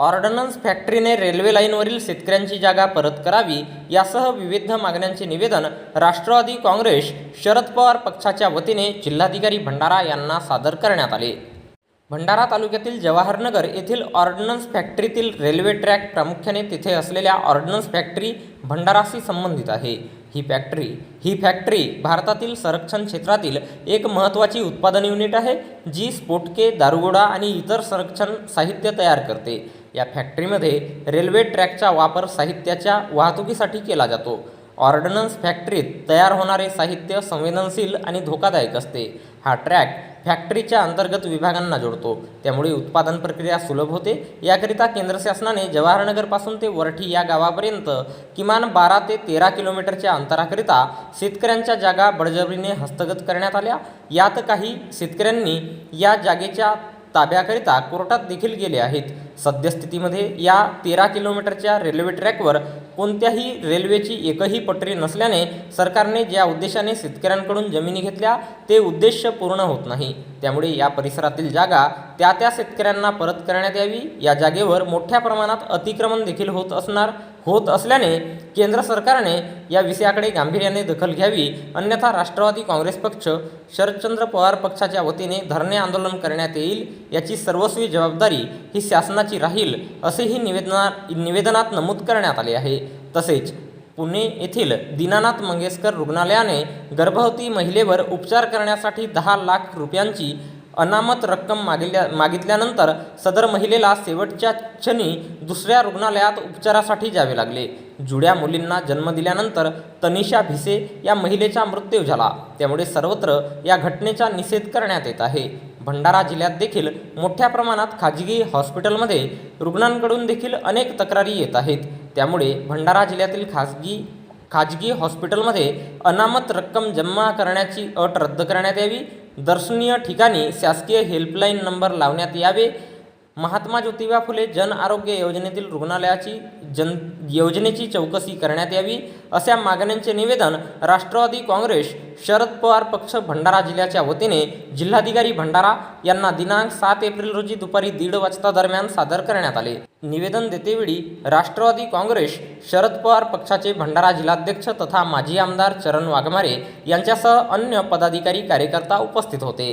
Ordnance फॅक्टरीने railway लाईनवरील शेतकऱ्यांची जागा परत करावी यासह विविध मागण्यांचे निवेदन राष्ट्रवादी काँग्रेस शरद पवार पक्षाच्या वतीने जिल्हाधिकारी भंडारा यांना सादर करण्यात आले. भंडारा तालुक्यातील जवाहरनगर येथील ऑर्डनन्स फॅक्टरीतील रेल्वे ट्रॅक प्रामुख्याने तिथे असलेल्या ऑर्डनन्स फॅक्टरी भंडाराशी संबंधित आहे. ही फॅक्टरी ही फॅक्टरी भारतातील संरक्षण क्षेत्रातील एक महत्त्वाची उत्पादन युनिट आहे जी स्फोटके दारुगोडा आणि इतर संरक्षण साहित्य तयार करते. या फॅक्टरीमध्ये रेल्वे ट्रॅकचा वापर साहित्याच्या वाहतुकीसाठी केला जातो. ऑर्डनन्स फॅक्टरीत तयार होणारे साहित्य संवेदनशील आणि धोकादायक असते. हा ट्रॅक फॅक्टरीच्या अंतर्गत विभागांना जोडतो. त्यामुळे उत्पादन प्रक्रिया सुलभ होते. याकरिता केंद्र शासनाने जवाहरनगरपासून ते वरठी या गावापर्यंत किमान बारा ते तेरा किलोमीटरच्या अंतराकरिता शेतकऱ्यांच्या जागा बळजबरीने हस्तगत करण्यात आल्या. यात काही शेतकऱ्यांनी या जागेच्या ताब्याकरिता कोर्टात देखील गेले आहेत. सद्यस्थितीमध्ये या तेरा किलोमीटरच्या रेल्वे ट्रॅकवर कोणत्याही रेल्वेची एकही पटरी नसल्याने सरकारने ज्या उद्देशाने शेतकऱ्यांकडून जमिनी घेतल्या ते उद्देश पूर्ण होत नाही. त्यामुळे या परिसरातील जागा त्या त्या शेतकऱ्यांना परत करण्यात यावी. या जागेवर मोठ्या प्रमाणात अतिक्रमण देखील होत असणार होत असल्याने केंद्र सरकारने या विषयाकडे गांभीर्याने दखल घ्यावी. अन्यथा राष्ट्रवादी काँग्रेस पक्ष शरदचंद्र पवार पक्षाच्या वतीने धरणे आंदोलन करण्यात येईल याची सर्वस्वी जबाबदारी ही शासनाची राहील असेही निवेदना निवेदनात नमूद करण्यात आले आहे. तसेच पुणे येथील दीनानाथ मंगेशकर रुग्णालयाने गर्भवती महिलेवर उपचार करण्यासाठी दहा लाख रुपयांची अनामत रक्कम मागितल्या मागितल्यानंतर सदर महिलेला शेवटच्या क्षणी दुसऱ्या रुग्णालयात उपचारासाठी जावे लागले. जुड्या मुलींना जन्म दिल्यानंतर तनिषा भिसे या महिलेचा मृत्यू झाला. त्यामुळे सर्वत्र या घटनेचा निषेध करण्यात येत आहे. भंडारा जिल्ह्यात देखील मोठ्या प्रमाणात खाजगी हॉस्पिटलमध्ये रुग्णांकडून देखील अनेक तक्रारी येत आहेत. त्यामुळे भंडारा जिल्ह्यातील खाजगी खाजगी हॉस्पिटलमध्ये अनामत रक्कम जमा करण्याची अट रद्द करण्यात यावी. दर्शनीय ठिकाणी शासकीय हेल्पलाईन नंबर लावण्यात यावे. महात्मा ज्योतिबा फुले जन आरोग्य योजनेतील रुग्णालयाची जन योजनेची चौकशी करण्यात यावी. अशा मागण्यांचे निवेदन राष्ट्रवादी काँग्रेस शरद पवार पक्ष भंडारा जिल्ह्याच्या वतीने जिल्हाधिकारी भंडारा यांना दिनांक सात एप्रिल रोजी दुपारी दीड वाजता दरम्यान सादर करण्यात आले. निवेदन देतेवेळी राष्ट्रवादी काँग्रेस शरद पवार पक्षाचे भंडारा जिल्हाध्यक्ष तथा माजी आमदार चरण वाघमारे यांच्यासह अन्य पदाधिकारी कार्यकर्ता उपस्थित होते.